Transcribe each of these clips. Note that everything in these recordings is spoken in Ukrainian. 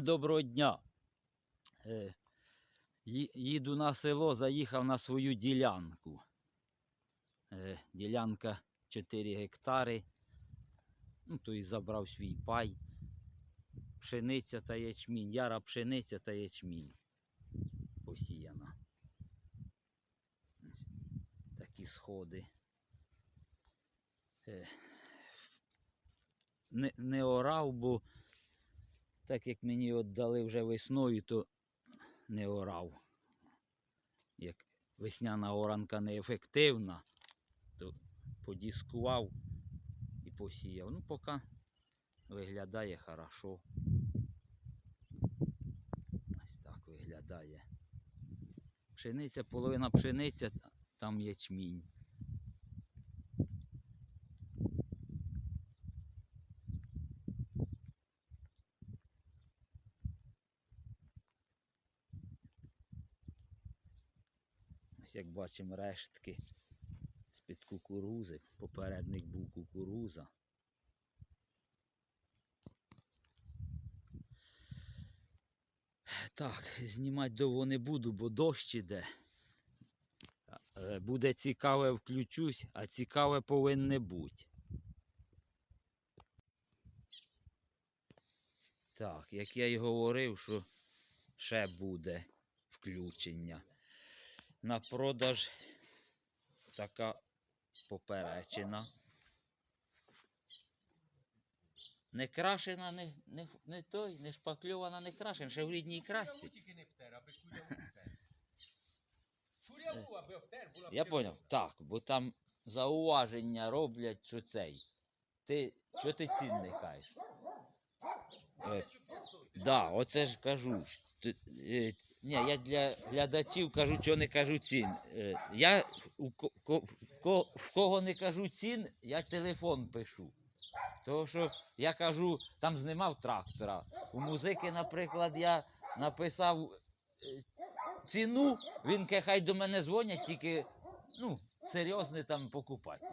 Доброго дня. Е, Їду на село, заїхав на свою ділянку. Е, Ділянка 4 гектари. Ну, то і забрав свій пай. Пшениця та ячмінь. Яра пшениця та ячмінь. Посіяна. Такі сходи. Е, Не, не орав, бо так як мені віддали вже весною, то не орав. Як весняна оранка неефективна, то подіскував і посіяв. Ну, поки виглядає хорошо. Ось так виглядає. Пшениця, половина пшениця, там ячмінь. Ось як бачимо рештки з-під кукурузи. Попередник був кукуруза. Так, знімати довго не буду, бо дощ іде. Е, Буде цікаве, включусь, а цікаве повинне бути. Так, як я й говорив, що ще буде включення на продаж така поперечина. Не крашена, не, не, не той, не шпакльована, не крашена, ще в рідній красці. Б Я поняв, так, бо там зауваження роблять, що цей. Ти, що ти цін не кажеш? Е, 1500. Да, оце ж кажу. Е, Ні, я для глядачів кажу, що не кажу цін. Е, Я в кого не кажу цін, я телефон пишу. Тому що я кажу, там знімав трактора. У музики, наприклад, я написав е, ціну, він хай до мене дзвонять, тільки ну, серйозний там покупатель.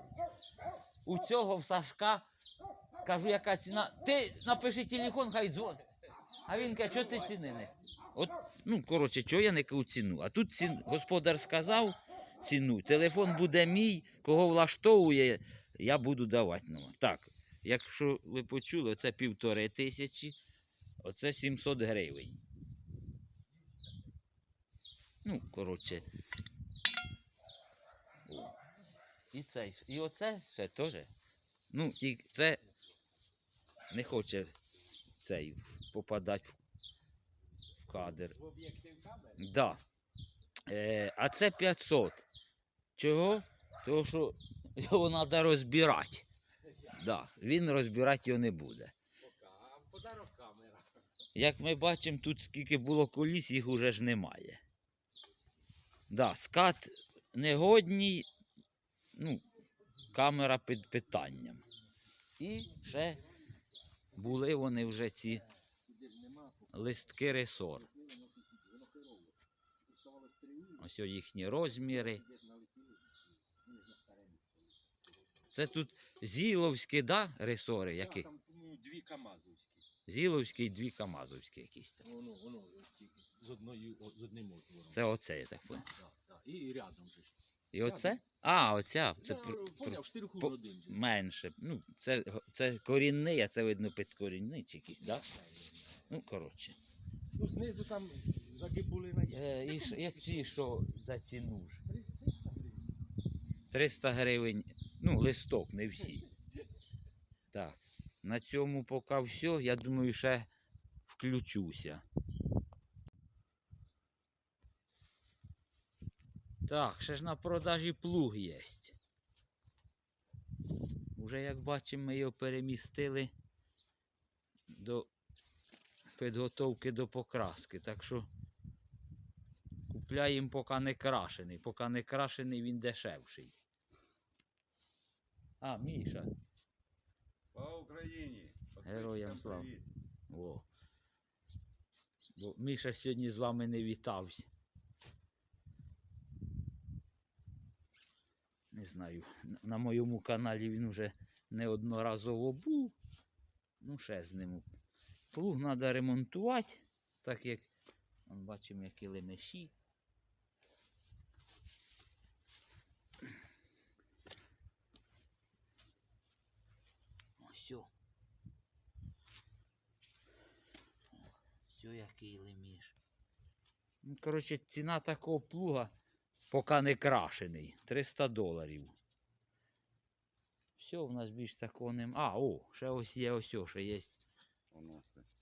У цього в Сашка кажу, яка ціна. Ти напиши телефон, хай дзвонить. А він каже, що ти ціни не? От, ну, коротше, чого я не кажу ціну? А тут цін... господар сказав ціну, телефон буде мій, кого влаштовує, я буду давати номер. Так, якщо ви почули, оце півтори тисячі, оце 700 гривень. Ну, коротше. І цей, і оце ще теж. Ну, це не хоче цей попадати в, в кадр. В об'єктив камери. Да. Е, а це 500. Чого? Тому що його треба розбирати. Да. Він розбирати його не буде. Подарок камера. Як ми бачимо, тут скільки було коліс, їх уже ж немає. Да, скат негодній, ну, камера під питанням. І ще були вони вже ці листки ресор. Ось їхні розміри. Це тут зіловські, да, ресори, які? Там ну, дві камазовські. Зіловські і дві камазовські якісь там. Воно, воно з одною, з одним отвором. Це оце, я так понял. Да, да. І, і рядом же ж. І оце? А, оця. Це поняв, штирхун по- один же. менше. Ну, це, це корінний, а це видно підкорінний чи якийсь, да? Ну, коротше. Ну, знизу там загибули на Е, і ж, як ті, що за ціну ж? 300 гривень, ну, листок, не всі. Так. На цьому поки все. Я думаю, ще включуся. Так, ще ж на продажі плуг є. Уже, як бачимо, ми його перемістили до підготовки до покраски. Так що купляємо поки не крашений. Поки не крашений, він дешевший. А, Міша. Слава Україні! Героям слава. О. Бо Міша сьогодні з вами не вітався. Не знаю, на- моєму каналі він вже неодноразово був. Ну, ще з ним Плуг треба ремонтувати, так як вон бачимо, які лемеші. Ось. Все, який леміш. Ну, коротше, ціна такого плуга, поки не крашений. 300 доларів. Все, в нас більш такого нема. А, о, ще ось є ось, о, ще є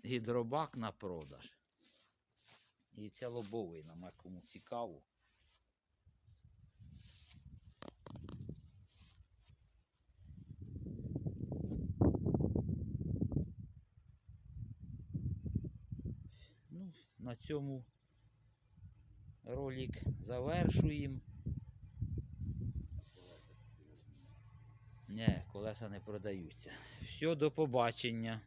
гідробак на продаж. І ця лобовина, ма кому цікаво. Ну, на цьому ролик завершуємо. Ні, колеса не продаються. Все, до побачення.